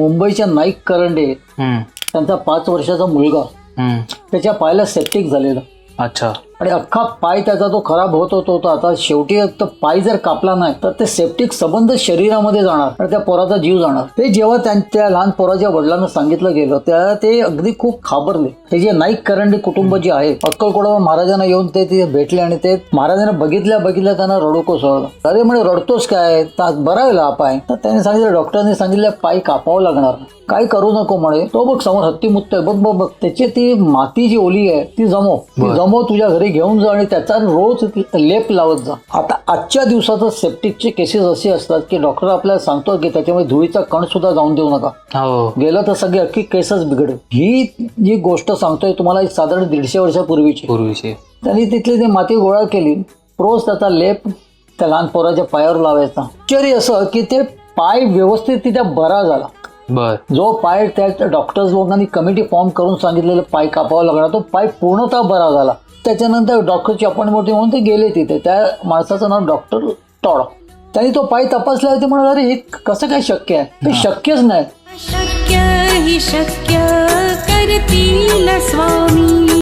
मुंबईच्या नाईक करंडे त्यांचा पाच वर्षाचा मुलगा. त्याच्या पायाला सेप्टिक झालेला. अच्छा. आणि अख्खा पाय त्याचा तो खराब होत होत होता. आता शेवटी तो पाय जर कापला नाही तर ते सेप्टिक संबंध शरीरामध्ये जाणार आणि त्या पोराचा जीव जाणार. ते जेव्हा त्या त्या लहान पोराच्या वडिलांना सांगितलं गेलं त्या ते अगदी खूप खाबरले ते जे नाईक करंडी कुटुंब जे आहे अक्कलकोडा महाराजांना येऊन ते तिथे भेटले आणि ते महाराजांना बघितल्या बघितल्या त्यांना रडू कोसळलं अरे म्हणे रडतोस काय? बरा आहे पाय. तर त्याने सांगितलं डॉक्टरने सांगितलं पाय कापावं लागणार. काय करू नको म्हणे. तो बघ समोर हत्ती मुक्त आहे. बघ बघ बघ. त्याची ती माती जी ओली आहे. ती जमव ती जमव तुझ्या घरी घेऊन जा आणि त्याचा रोज लेप लावत जा. आता आजच्या दिवसाचं सेप्टिकचे केसेस असे असतात की डॉक्टर आपल्याला सांगतो की त्याच्यामध्ये धुळीचा कण सुद्धा जाऊन देऊ नका. हो. गेलं तर सगळी अख्खी केसच बिघडेल. ही जी गोष्ट सांगतोय तुम्हाला साधारण दीडशे वर्षापूर्वीची. पूर्वीचे. त्यांनी तिथली ती माती गोळा केली रोज त्याचा लेप त्या लहान पोराच्या पायावर लावायचा. आश्चर्य असं की ते पाय व्यवस्थित तिथे बरा झाला. बर. जो पाय त्या डॉक्टर्स लोकांनी कमिटी फॉर्म करून सांगितलेलं पाय कापावा लागणार तो पाय पूर्णतः बरा झाला. त्याच्यानंतर डॉक्टरची अपॉइंटमेंट म्हणून ते गेले तिथे. त्या माणसाचं नाव डॉक्टर टॉड. त्यांनी तो पाय तपासला ते म्हणाले अरे हे कसं काय शक्य आहे? ते शक्यच नाही. शक्य हि शक्य करतील स्वामी.